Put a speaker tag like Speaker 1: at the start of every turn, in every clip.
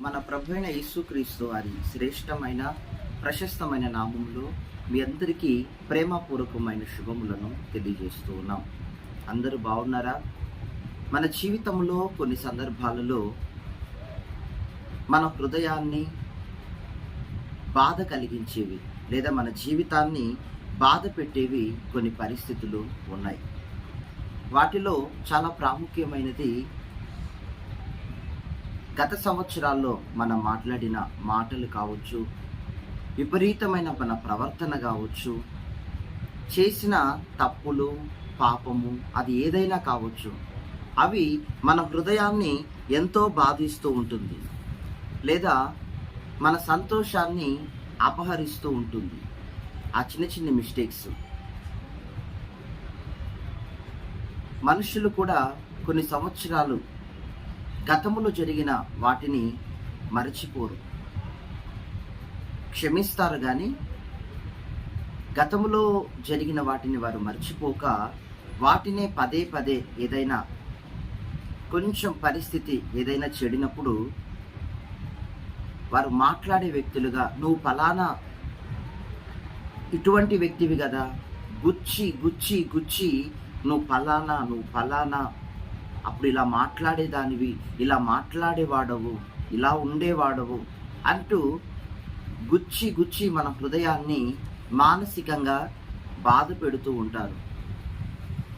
Speaker 1: మన ప్రభు అయిన యేసుక్రీస్తు వారి శ్రేష్టమైన ప్రశస్తమైన నామంలో మీ అందరికీ ప్రేమపూర్వకమైన శుభములను తెలియజేస్తూ ఉన్నాం. అందరూ బాగున్నారా? మన జీవితంలో కొన్ని సందర్భాలలో మన హృదయాన్ని బాధ కలిగించేవి లేదా మన జీవితాన్ని బాధ పెట్టేవి కొన్ని పరిస్థితులు ఉన్నాయి. వాటిలో చాలా ప్రాముఖ్యమైనది గత సంవత్సరాల్లో మనం మాట్లాడిన మాటలు కావచ్చు విపరీతమైన మన ప్రవర్తన కావచ్చు చేసిన తప్పులు పాపము అది ఏదైనా కావచ్చు అవి మన హృదయాన్ని ఎంతో బాధిస్తూ ఉంటుంది లేదా మన సంతోషాన్ని అపహరిస్తూ ఉంటుంది. ఆ చిన్న చిన్న మిస్టేక్స్ మనుషులు కూడా కొన్ని సంవత్సరాలు గతంలో జరిగిన వాటిని మరచిపోరు. క్షమిస్తారు కానీ గతములో జరిగిన వాటిని వారు మర్చిపోక వాటినే పదే పదే ఏదైనా కొంచెం పరిస్థితి ఏదైనా చెడినప్పుడు వారు మాట్లాడే వ్యక్తులుగా నువ్వు ఫలానా ఇటువంటి వ్యక్తివి కదా గుచ్చి గుచ్చి గుచ్చి నువ్వు ఫలానా నువ్వు ఫలానా అప్పుడు ఇలా మాట్లాడేదానివి ఇలా మాట్లాడేవాడవు ఇలా ఉండేవాడవు అంటూ గుచ్చి గుచ్చి మన హృదయాన్ని మానసికంగా బాధ పెడుతూ ఉంటారు.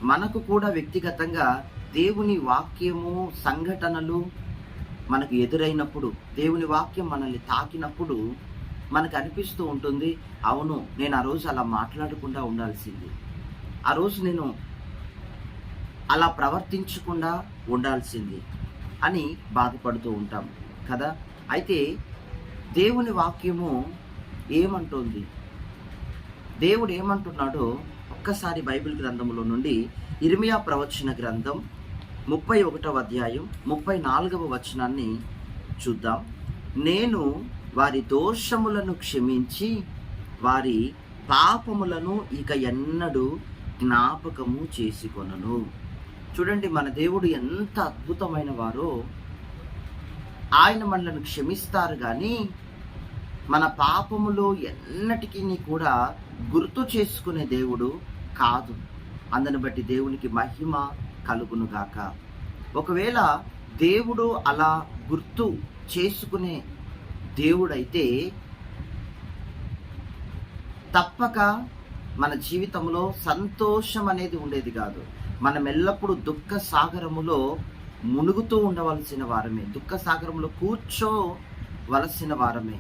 Speaker 1: మనకు కూడా వ్యక్తిగతంగా దేవుని వాక్యము సంఘటనలు మనకు ఎదురైనప్పుడు దేవుని వాక్యం మనల్ని తాకినప్పుడు మనకు అనిపిస్తూ ఉంటుంది అవును నేను ఆ రోజు అలా మాట్లాడకుండా ఉండాల్సింది. ఆ రోజు నేను అలా ప్రవర్తించకుండా ఉండాల్సింది అని బాధపడుతూ ఉంటాం కదా? అయితే దేవుని వాక్యము ఏమంటుంది? దేవుడు ఏమంటున్నాడో ఒక్కసారి బైబిల్ గ్రంథంలో నుండి ఇర్మియా ప్రవచన గ్రంథం ముప్పై ఒకటవ అధ్యాయం ముప్పై నాలుగవ వచనాన్ని చూద్దాం. నేను వారి దోషములను క్షమించి వారి పాపములను ఇక ఎన్నడూ జ్ఞాపకము చేసుకొనను. చూడండి మన దేవుడు ఎంత అద్భుతమైన వారో. ఆయన మనలను క్షమిస్తారు కానీ మన పాపములో ఎన్నటికీ కూడా గుర్తు చేసుకునే దేవుడు కాదు. అందుని బట్టి దేవునికి మహిమ కలుగునుగాక ఒకవేళ దేవుడు అలా గుర్తు చేసుకునే దేవుడైతే తప్పక మన జీవితంలో సంతోషం అనేది ఉండేది కాదు. మనం ఎల్లప్పుడూ దుఃఖ సాగరములో మునుగుతూ ఉండవలసిన వారమే. దుఃఖ సాగరంలో కూర్చోవలసిన వారమే.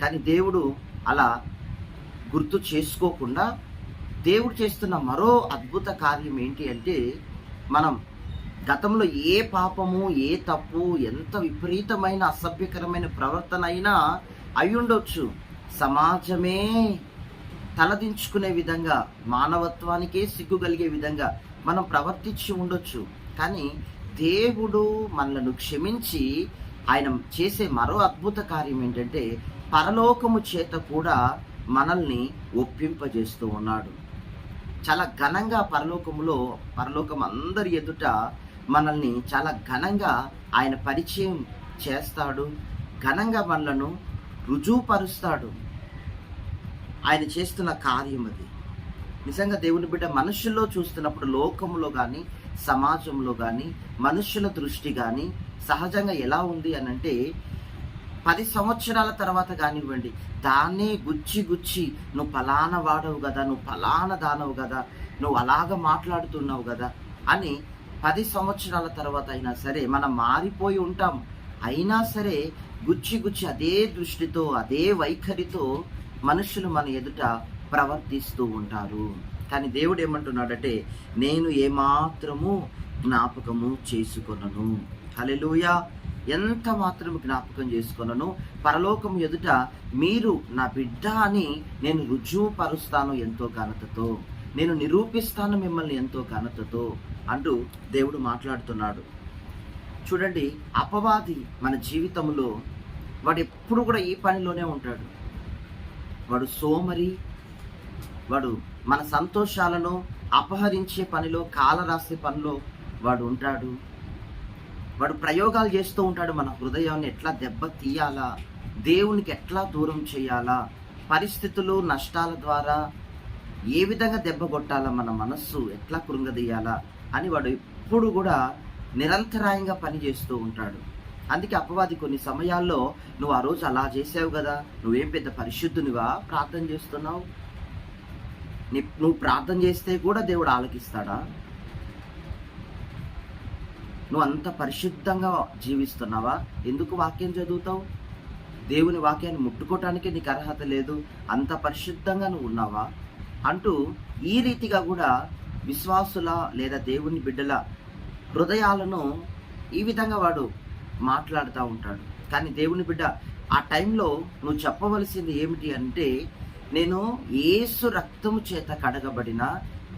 Speaker 1: కానీ దేవుడు అలా గుర్తు చేసుకోకుండా దేవుడు చేస్తున్న మరో అద్భుత కార్యం ఏంటి అంటే మనం గతంలో ఏ పాపము ఏ తప్పు ఎంత విపరీతమైన అసభ్యకరమైన ప్రవర్తన అయినా అయ్యుండొచ్చు. సమాజమే తలదించుకునే విధంగా మానవత్వానికే సిగ్గు కలిగే విధంగా మనం ప్రవర్తించి ఉండొచ్చు. కానీ దేవుడు మనలను క్షమించి ఆయన చేసే మరో అద్భుత కార్యం ఏంటంటే పరలోకము చేత కూడా మనల్ని ఒప్పింపజేస్తూ ఉన్నాడు. చాలా ఘనంగా పరలోకములో పరలోకం అందరి ఎదుట మనల్ని చాలా ఘనంగా ఆయన పరిచయం చేస్తాడు. ఘనంగా మనలను రుజువుపరుస్తాడు. ఆయన చేస్తున్న కార్యం అది. నిజంగా దేవుని బిడ్డ మనుషుల్లో చూస్తున్నప్పుడు లోకంలో కానీ సమాజంలో కానీ మనుషుల దృష్టి కానీ సహజంగా ఎలా ఉంది అని అంటే పది సంవత్సరాల తర్వాత కానివ్వండి దాన్నే గుచ్చి గుచ్చి నువ్వు ఫలానా వాడవు కదా నువ్వు ఫలానా దానవు కదా నువ్వు అలాగ మాట్లాడుతున్నావు కదా అని పది సంవత్సరాల తర్వాత అయినా సరే మనం మారిపోయి ఉంటాం. అయినా సరే గుచ్చి గుచ్చి అదే దృష్టితో అదే వైఖరితో మనుషులు మన ఎదుట ప్రవర్తిస్తూ ఉంటారు. కానీ దేవుడు ఏమంటున్నాడంటే నేను ఏమాత్రము జ్ఞాపకము చేసుకొనను. హలెలుయా ఎంత మాత్రం జ్ఞాపకం చేసుకొనను? పరలోకం ఎదుట మీరు నా బిడ్డ అని నేను రుజువుపరుస్తాను ఎంతో ఘనతతో. నేను నిరూపిస్తాను మిమ్మల్ని ఎంతో ఘనతతో అంటూ దేవుడు మాట్లాడుతున్నాడు. చూడండి అపవాది మన జీవితంలో వాడు ఎప్పుడు కూడా ఈ పనిలోనే ఉంటాడు. వాడు సోమరి వాడు మన సంతోషాలను అపహరించే పనిలో కాలరాసే పనిలో వాడు ఉంటాడు. వాడు ప్రయోగాలు చేస్తూ ఉంటాడు మన హృదయాన్ని ఎట్లా దెబ్బ తీయాలా దేవునికి ఎట్లా దూరం చేయాలా పరిస్థితులు నష్టాల ద్వారా ఏ విధంగా దెబ్బ కొట్టాలా మన మనస్సు ఎట్లా కృంగదీయాలా అని వాడు ఎప్పుడు కూడా నిరంతరాయంగా పనిచేస్తూ ఉంటాడు. అందుకే అపవాది కొన్ని సమయాల్లో నువ్వు ఆ రోజు అలా చేసావు కదా నువ్వేం పెద్ద పరిశుద్ధునివా? ప్రార్థన చేస్తున్నావు? నీ నువ్వు ప్రార్థన చేస్తే కూడా దేవుడు ఆలకిస్తాడా? నువ్వు అంత పరిశుద్ధంగా జీవిస్తున్నావా? ఎందుకు వాక్యం చదువుతావు? దేవుని వాక్యాన్ని ముట్టుకోవటానికి నీకు అర్హత లేదు. అంత పరిశుద్ధంగా నువ్వు ఉన్నావా? అంటూ ఈ రీతిగా కూడా విశ్వాసుల లేదా దేవుని బిడ్డల హృదయాలను ఈ విధంగా వాడు మాట్లాడుతూ ఉంటాడు. కానీ దేవుని బిడ్డ ఆ టైంలో నువ్వు చెప్పవలసింది ఏమిటి అంటే నేను ఏసు రక్తము చేత కడగబడిన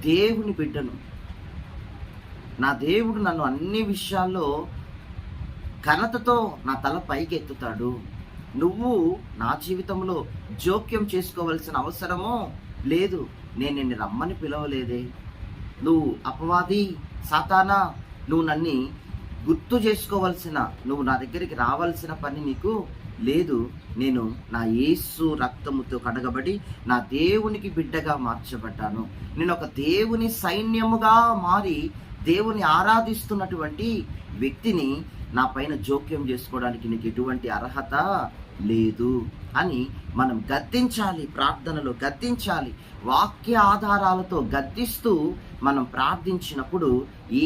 Speaker 1: దేవుని బిడ్డను. నా దేవుడు నన్ను అన్ని విషయాల్లో ఘనతతో నా తల పైకి ఎత్తుతాడు నువ్వు నా జీవితంలో జోక్యం చేసుకోవలసిన అవసరమో లేదు. నేను నిన్ను రమ్మని పిలవలేదే. నువ్వు అపవాది సాతానా నువ్వు నన్ను గుర్తు చేసుకోవలసిన నువ్వు నా దగ్గరికి రావాల్సిన పని నీకు లేదు నేను నా యేసు రక్తముతో కడగబడి నా దేవునికి బిడ్డగా మార్చబడ్డాను. నేను ఒక దేవుని సైన్యముగా మారి దేవుని ఆరాధిస్తున్నటువంటి వ్యక్తిని నా పైన జోక్యం చేసుకోవడానికి నీకు ఎటువంటి అర్హత లేదు అని మనం గద్దించాలి ప్రార్థనలో గద్దించాలి వాక్య ఆధారాలతో గద్దిస్తూ మనం ప్రార్థించినప్పుడు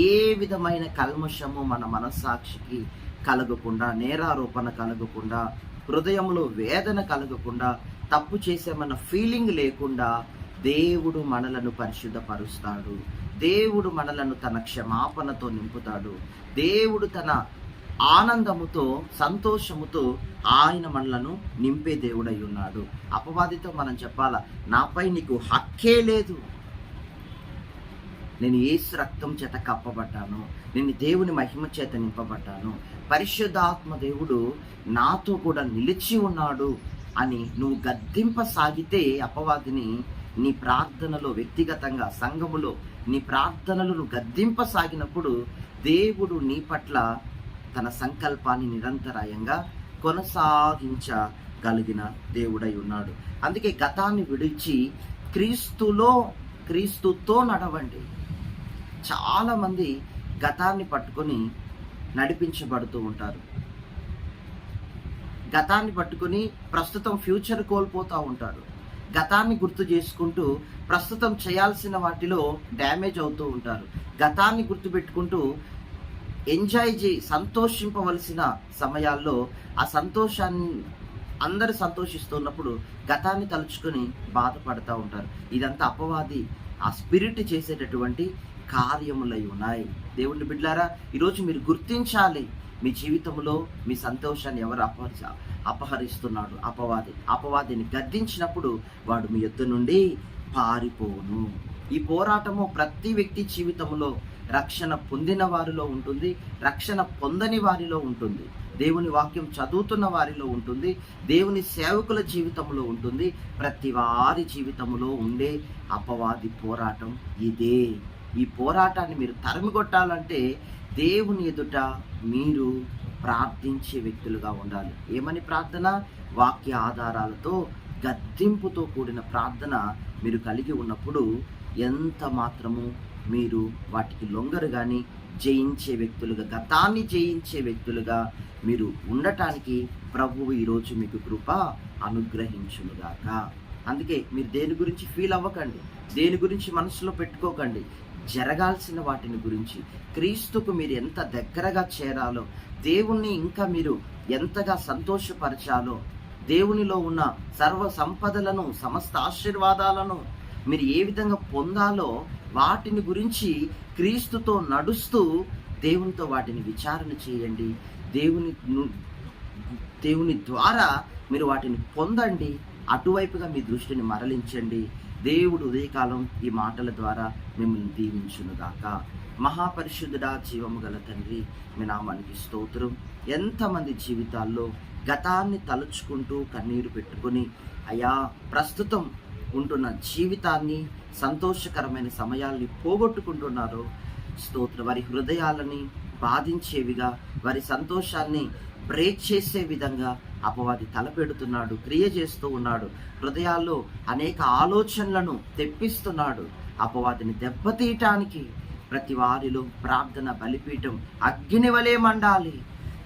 Speaker 1: ఏ విధమైన కల్మషము మన మనస్సాక్షికి కలగకుండా నేరారోపణ కలగకుండా హృదయంలో వేదన కలగకుండా తప్పు చేసామన్న ఫీలింగ్ లేకుండా దేవుడు మనలను పరిశుద్ధపరుస్తాడు. దేవుడు మనలను తన క్షమాపణతో నింపుతాడు. దేవుడు తన ఆనందముతో సంతోషముతో ఆయన మనలను నింపే దేవుడై ఉన్నాడు. అపవాదితో మనం చెప్పాలా నాపై నీకు హక్కే లేదు. నేను ఏసు రక్తం చేత కప్పబడ్డాను. నేను దేవుని మహిమ చేత నింపబడ్డాను. పరిశుద్ధాత్మ దేవుడు నాతో కూడా నిలిచి ఉన్నాడు అని నువ్వు గద్దింపసాగితే అపవాదిని నీ ప్రార్థనలో వ్యక్తిగతంగా సంఘములో నీ ప్రార్థనలు నువ్వు గద్దింపసాగినప్పుడు దేవుడు నీ పట్ల తన సంకల్పాన్ని నిరంతరాయంగా కొనసాగించగలిగిన దేవుడై ఉన్నాడు. అందుకే గతాన్ని విడిచి క్రీస్తులో క్రీస్తుతో నడవండి. చాలామంది గతాన్ని పట్టుకొని నడిపించబడుతూ ఉంటారు. గతాన్ని పట్టుకొని ప్రస్తుతం ఫ్యూచర్ కోల్పోతూ ఉంటారు. గతాన్ని గుర్తు చేసుకుంటూ ప్రస్తుతం చేయాల్సిన వాటిలో డ్యామేజ్ అవుతూ ఉంటారు. గతాన్ని గుర్తుపెట్టుకుంటూ ఎంజాయ్ చేయి సంతోషింపవలసిన సమయాల్లో ఆ సంతోషాన్ని అందరు సంతోషిస్తున్నప్పుడు గతాన్ని తలుచుకొని బాధపడుతూ ఉంటారు. ఇదంతా అపవాది ఆ స్పిరిట్ చేసేటటువంటి కార్యములై ఉన్నాయి. దేవుని బిడ్డారా ఈరోజు మీరు గుర్తించాలి. మీ జీవితంలో మీ సంతోషాన్ని ఎవరు అపహరి అపహరిస్తున్నాడు? అపవాది అపవాదిని గద్దించినప్పుడు వాడు మీ యొద్ద నుండి పారిపోను ఈ పోరాటము ప్రతి వ్యక్తి జీవితంలో రక్షణ పొందిన వారిలో ఉంటుంది. రక్షణ పొందని వారిలో ఉంటుంది. దేవుని వాక్యం చదువుతున్న వారిలో ఉంటుంది. దేవుని సేవకుల జీవితంలో ఉంటుంది. ప్రతి వారి జీవితంలో ఉండే అపవాది పోరాటం ఇదే. ఈ పోరాటాన్ని మీరు తరిమికొట్టాలంటే దేవుని ఎదుట మీరు ప్రార్థించే వ్యక్తులుగా ఉండాలి. ఏమని ప్రార్థన? వాక్య ఆధారాలతో గద్దింపుతో కూడిన ప్రార్థన మీరు కలిగి ఉన్నప్పుడు ఎంత మాత్రము మీరు వాటికి లొంగరు కానీ జయించే వ్యక్తులుగా గతాన్ని జయించే వ్యక్తులుగా మీరు ఉండటానికి ప్రభువు ఈరోజు మీకు కృప అనుగ్రహించునుగాక అందుకే మీరు దేని గురించి ఫీల్ అవ్వకండి. దేని గురించి మనసులో పెట్టుకోకండి. జరగాల్సిన వాటిని గురించి క్రీస్తుకు మీరు ఎంత దగ్గరగా చేరాలో దేవుణ్ణి ఇంకా మీరు ఎంతగా సంతోషపరచాలో దేవునిలో ఉన్న సర్వ సంపదలను సమస్త ఆశీర్వాదాలను మీరు ఏ విధంగా పొందాలో వాటిని గురించి క్రీస్తుతో నడుస్తూ దేవునితో వాటిని విచారణ చేయండి. దేవుని దేవుని ద్వారా మీరు వాటిని పొందండి. అటువైపుగా మీ దృష్టిని మరలించండి. దేవుడు ఉదయకాలం ఈ మాటల ద్వారా మిమ్మల్ని దీవించునుగాక మహాపరిశుద్ధుడా జీవము గల తండ్రి మీ నామానికి స్తోత్రం. ఎంతమంది జీవితాల్లో గతాన్ని తలుచుకుంటూ కన్నీరు పెట్టుకొని అయా ప్రస్తుతం ఉంటున్న జీవితాన్ని సంతోషకరమైన సమయాల్ని పోగొట్టుకుంటున్నారో స్తోత్ర. వారి హృదయాలని బాధించేవిగా వారి సంతోషాన్ని బ్రేక్ చేసే విధంగా అపవాది తలపెడుతున్నాడు క్రియ చేస్తూ ఉన్నాడు హృదయాల్లో అనేక ఆలోచనలను తెప్పిస్తున్నాడు. అపవాదిని దెబ్బతీయటానికి ప్రతి వారిలో ప్రార్థన బలిపీఠం అగ్ని వలె మండాలి.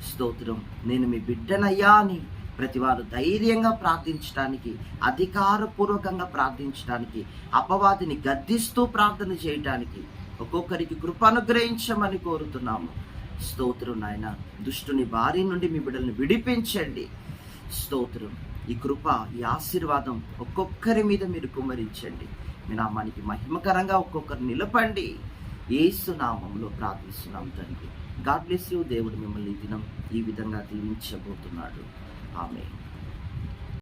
Speaker 1: స్తోత్రం నేను మీ బిడ్డనయ్యా అని ప్రతి వారు ధైర్యంగా ప్రార్థించడానికి అధికారపూర్వకంగా ప్రార్థించడానికి అపవాదిని గద్దిస్తూ ప్రార్థన చేయటానికి ఒక్కొక్కరికి కృప అనుగ్రహించమని కోరుతున్నాము. స్తోత్రం నాయన దుష్టుని బారి నుండి మీ బిడ్డలను విడిపించండి. స్తోత్రం. ఈ కృప ఈ ఆశీర్వాదం ఒక్కొక్కరి మీద మీరు కుమరించండి మీ నామానికి మహిమకరంగా ఒక్కొక్కరు నిలపండి. ఏసు నామంలో ప్రార్థిస్తున్నాం తండ్రి. God bless you. దేవుడు మిమ్మల్ని దినం ఈ విధంగా దీవించబోతున్నాడు. ఆమె